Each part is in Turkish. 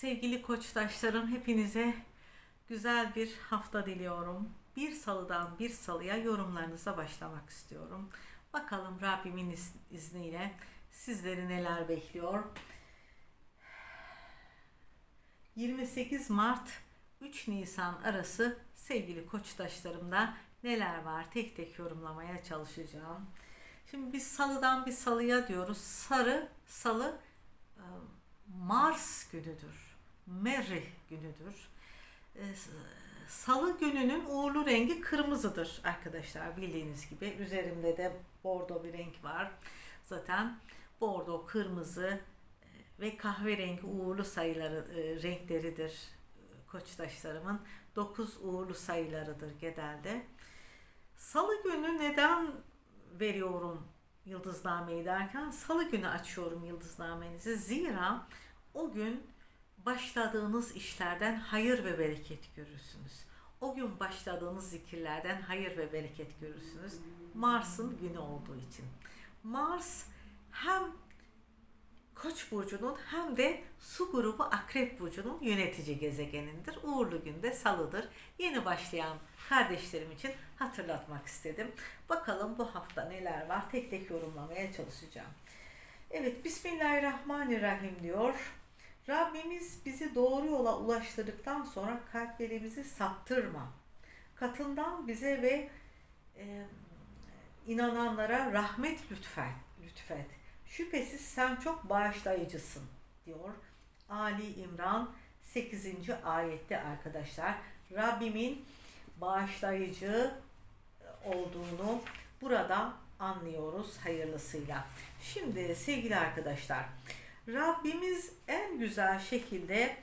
Sevgili koçtaşlarım hepinize güzel bir hafta diliyorum. Bir salıdan bir salıya yorumlarınıza başlamak istiyorum. Bakalım Rabbimin iz- izniyle sizleri neler bekliyor. 28 Mart 3 Nisan arası sevgili koçtaşlarımda neler var tek tek yorumlamaya çalışacağım. Şimdi biz salıdan bir salıya diyoruz. Sarı, salı Mars günüdür. Merih günüdür. E, Salı gününün uğurlu rengi kırmızıdır arkadaşlar bildiğiniz gibi. Üzerimde de bordo bir renk var. Zaten bordo, kırmızı e, ve kahverengi uğurlu sayıları e, renkleridir e, koçtaşlarımın. 9 uğurlu sayılarıdır genelde. Salı günü neden veriyorum yıldıznameyi derken salı günü açıyorum yıldıznamenizi. Zira o gün başladığınız işlerden hayır ve bereket görürsünüz. O gün başladığınız zikirlerden hayır ve bereket görürsünüz. Mars'ın günü olduğu için. Mars hem Koç burcunun hem de su grubu Akrep burcunun yönetici gezegenindir. Uğurlu günde salıdır. Yeni başlayan kardeşlerim için hatırlatmak istedim. Bakalım bu hafta neler var tek tek yorumlamaya çalışacağım. Evet Bismillahirrahmanirrahim diyor. Rabbimiz bizi doğru yola ulaştırdıktan sonra kalplerimizi saptırma. Katından bize ve e, inananlara rahmet lütfet, lütfet. Şüphesiz sen çok bağışlayıcısın diyor. Ali İmran 8. ayette arkadaşlar. Rabbimin bağışlayıcı olduğunu burada anlıyoruz hayırlısıyla. Şimdi sevgili arkadaşlar Rabbimiz en güzel şekilde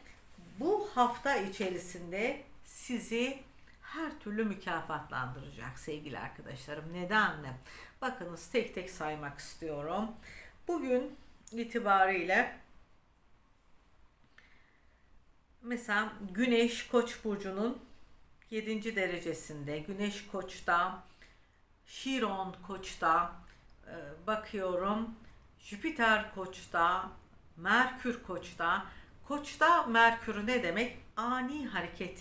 bu hafta içerisinde sizi her türlü mükafatlandıracak sevgili arkadaşlarım. Neden mi? Bakınız tek tek saymak istiyorum. Bugün itibariyle mesela Güneş Koç burcunun 7. derecesinde, Güneş Koç'ta, Şiron Koç'ta e, bakıyorum. Jüpiter Koç'ta, Merkür Koç'ta. Koç'ta Merkür ne demek? Ani hareket.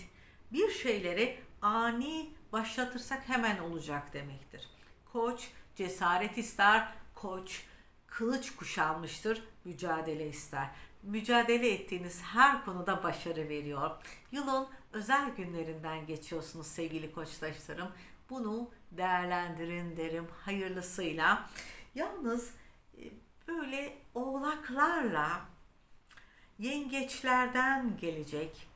Bir şeyleri ani başlatırsak hemen olacak demektir. Koç cesaret ister. Koç kılıç kuşanmıştır, mücadele ister. Mücadele ettiğiniz her konuda başarı veriyor. Yılın özel günlerinden geçiyorsunuz sevgili koçtaşlarım. Bunu değerlendirin derim hayırlısıyla. Yalnız böyle oğlaklarla yengeçlerden gelecek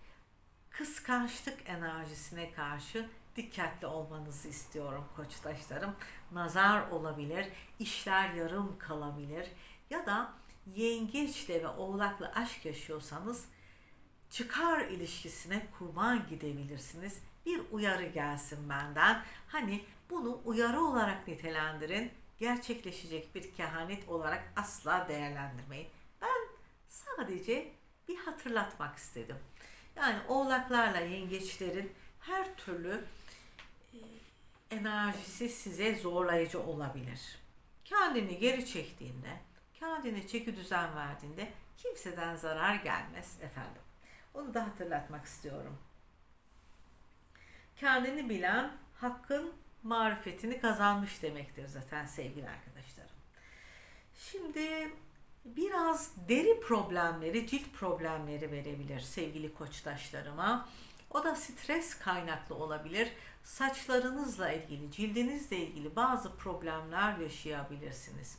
kıskançlık enerjisine karşı dikkatli olmanızı istiyorum koçtaşlarım. Nazar olabilir, işler yarım kalabilir ya da yengeçle ve oğlakla aşk yaşıyorsanız çıkar ilişkisine kurban gidebilirsiniz. Bir uyarı gelsin benden. Hani bunu uyarı olarak nitelendirin. Gerçekleşecek bir kehanet olarak asla değerlendirmeyin. Ben sadece bir hatırlatmak istedim. Yani oğlaklarla yengeçlerin her türlü e, enerjisi size zorlayıcı olabilir. Kendini geri çektiğinde, kendine çeki düzen verdiğinde kimseden zarar gelmez efendim. Onu da hatırlatmak istiyorum. Kendini bilen hakkın marifetini kazanmış demektir zaten sevgili arkadaşlarım. Şimdi biraz deri problemleri, cilt problemleri verebilir sevgili koçtaşlarıma. O da stres kaynaklı olabilir. Saçlarınızla ilgili, cildinizle ilgili bazı problemler yaşayabilirsiniz.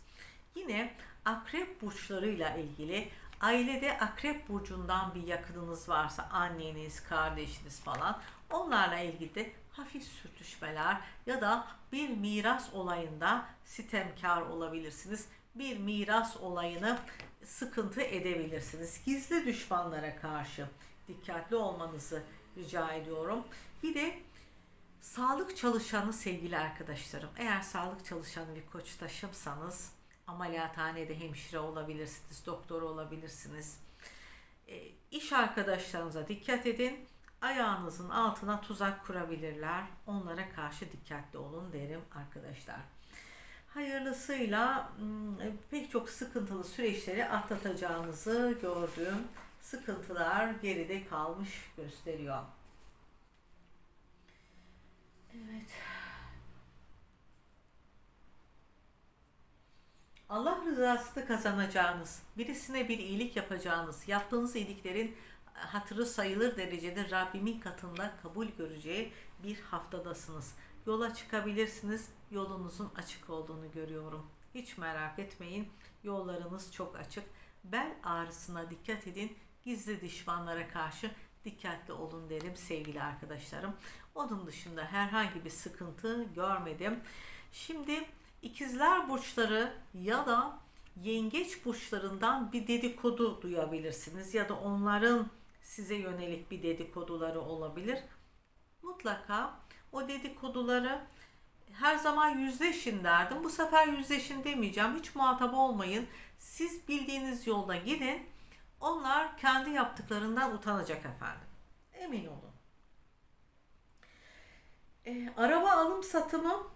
Yine akrep burçlarıyla ilgili ailede akrep burcundan bir yakınınız varsa anneniz, kardeşiniz falan onlarla ilgili de hafif sürtüşmeler ya da bir miras olayında sitemkar olabilirsiniz. Bir miras olayını sıkıntı edebilirsiniz. Gizli düşmanlara karşı dikkatli olmanızı rica ediyorum. Bir de sağlık çalışanı sevgili arkadaşlarım. Eğer sağlık çalışanı bir koç taşımsanız ameliyathanede hemşire olabilirsiniz, doktor olabilirsiniz. E, iş arkadaşlarınıza dikkat edin. Ayağınızın altına tuzak kurabilirler. Onlara karşı dikkatli olun derim arkadaşlar. Hayırlısıyla pek çok sıkıntılı süreçleri atlatacağınızı gördüm sıkıntılar geride kalmış gösteriyor. Evet. Allah rızasını kazanacağınız, birisine bir iyilik yapacağınız, yaptığınız iyiliklerin hatırı sayılır derecede Rabbimin katında kabul göreceği bir haftadasınız. Yola çıkabilirsiniz. Yolunuzun açık olduğunu görüyorum. Hiç merak etmeyin. Yollarınız çok açık. Bel ağrısına dikkat edin. Gizli düşmanlara karşı dikkatli olun derim sevgili arkadaşlarım. Onun dışında herhangi bir sıkıntı görmedim. Şimdi ikizler burçları ya da yengeç burçlarından bir dedikodu duyabilirsiniz ya da onların size yönelik bir dedikoduları olabilir. Mutlaka o dedikoduları her zaman yüzleşin derdim. Bu sefer yüzleşin demeyeceğim. Hiç muhatap olmayın. Siz bildiğiniz yolda gidin. Onlar kendi yaptıklarından utanacak efendim. Emin olun. E, araba alım satımı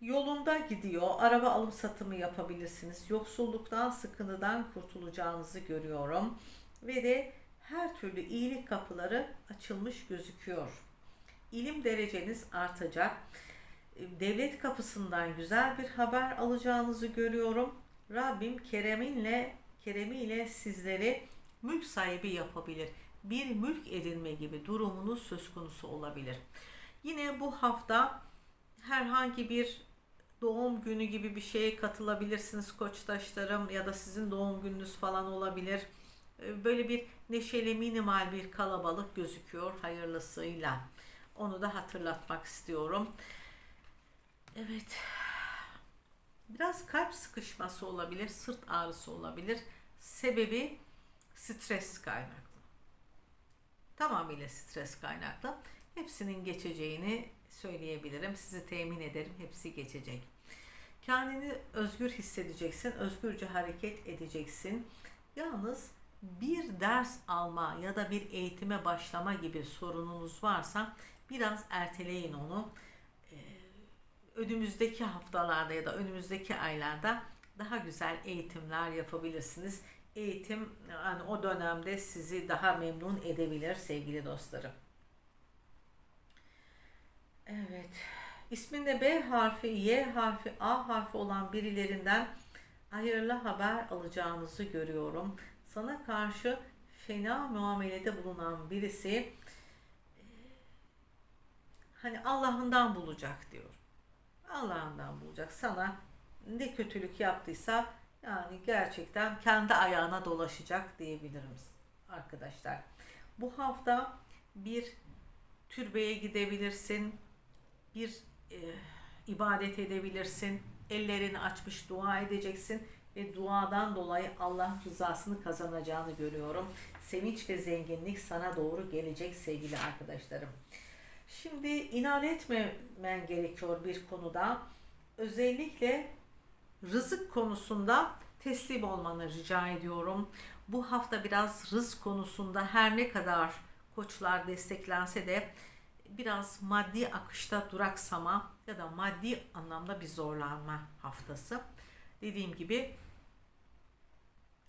yolunda gidiyor. Araba alım satımı yapabilirsiniz. Yoksulluktan, sıkıntıdan kurtulacağınızı görüyorum. Ve de her türlü iyilik kapıları açılmış gözüküyor. İlim dereceniz artacak. Devlet kapısından güzel bir haber alacağınızı görüyorum. Rabbim kereminle keremiyle sizleri mülk sahibi yapabilir. Bir mülk edinme gibi durumunuz söz konusu olabilir. Yine bu hafta herhangi bir doğum günü gibi bir şeye katılabilirsiniz koçtaşlarım ya da sizin doğum gününüz falan olabilir. Böyle bir neşeli minimal bir kalabalık gözüküyor hayırlısıyla. Onu da hatırlatmak istiyorum. Evet. Biraz kalp sıkışması olabilir, sırt ağrısı olabilir. Sebebi stres kaynaklı. Tamamıyla stres kaynaklı. Hepsinin geçeceğini söyleyebilirim. Sizi temin ederim. Hepsi geçecek. Kendini özgür hissedeceksin. Özgürce hareket edeceksin. Yalnız bir ders alma ya da bir eğitime başlama gibi sorununuz varsa biraz erteleyin onu. Ee, önümüzdeki haftalarda ya da önümüzdeki aylarda daha güzel eğitimler yapabilirsiniz. Eğitim yani o dönemde sizi daha memnun edebilir sevgili dostlarım. Evet. İsminde B harfi, Y harfi, A harfi olan birilerinden hayırlı haber alacağınızı görüyorum. Sana karşı fena muamelede bulunan birisi hani Allah'ından bulacak diyor. Allah'ından bulacak. Sana ne kötülük yaptıysa yani gerçekten kendi ayağına dolaşacak diyebilirim arkadaşlar. Bu hafta bir türbeye gidebilirsin. Bir e, ibadet edebilirsin. Ellerini açmış dua edeceksin ve duadan dolayı Allah rızasını kazanacağını görüyorum. Sevinç ve zenginlik sana doğru gelecek sevgili arkadaşlarım. Şimdi inat etmemen gerekiyor bir konuda. Özellikle rızık konusunda teslim olmanı rica ediyorum. Bu hafta biraz rızk konusunda her ne kadar koçlar desteklense de biraz maddi akışta duraksama ya da maddi anlamda bir zorlanma haftası. Dediğim gibi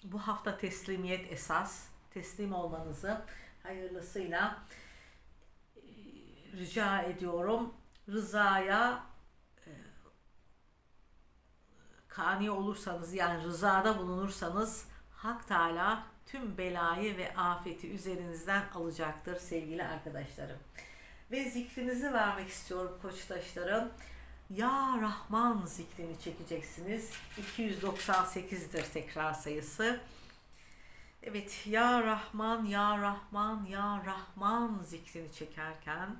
bu hafta teslimiyet esas. Teslim olmanızı hayırlısıyla rica ediyorum. Rızaya e, kani olursanız yani rızada bulunursanız Hak Teala tüm belayı ve afeti üzerinizden alacaktır sevgili arkadaşlarım. Ve zikrinizi vermek istiyorum koçtaşlarım. Ya Rahman zikrini çekeceksiniz. 298'dir tekrar sayısı. Evet, Ya Rahman, Ya Rahman, Ya Rahman zikrini çekerken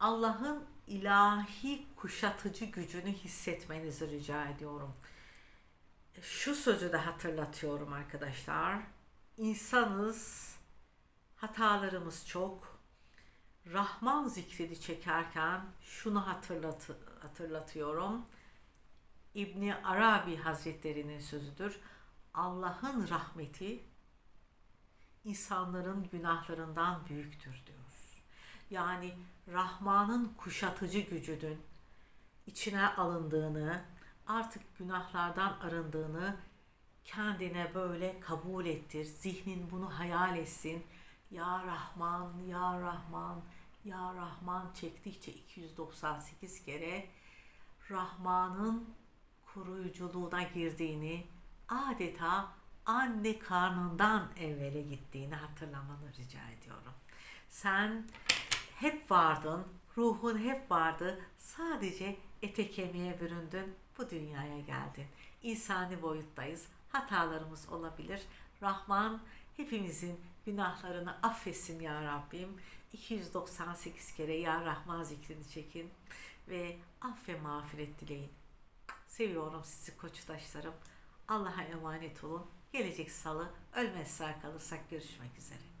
Allah'ın ilahi kuşatıcı gücünü hissetmenizi rica ediyorum. Şu sözü de hatırlatıyorum arkadaşlar. İnsanız, hatalarımız çok. Rahman zikrini çekerken şunu hatırlat hatırlatıyorum. İbni Arabi Hazretleri'nin sözüdür. Allah'ın rahmeti insanların günahlarından büyüktür diyor. Yani Rahman'ın kuşatıcı gücünün içine alındığını, artık günahlardan arındığını kendine böyle kabul ettir. Zihnin bunu hayal etsin. Ya Rahman, Ya Rahman, Ya Rahman çektikçe 298 kere Rahman'ın koruyuculuğuna girdiğini, adeta anne karnından evvele gittiğini hatırlamanı rica ediyorum. Sen hep vardın, ruhun hep vardı. Sadece ete kemiğe büründün, bu dünyaya geldin. İnsani boyuttayız. Hatalarımız olabilir. Rahman hepimizin günahlarını affetsin ya Rabbim. 298 kere ya Rahman zikrini çekin ve aff ve mağfiret dileyin. Seviyorum sizi koçtaşlarım. Allah'a emanet olun. Gelecek salı ölmez sağ kalırsak görüşmek üzere.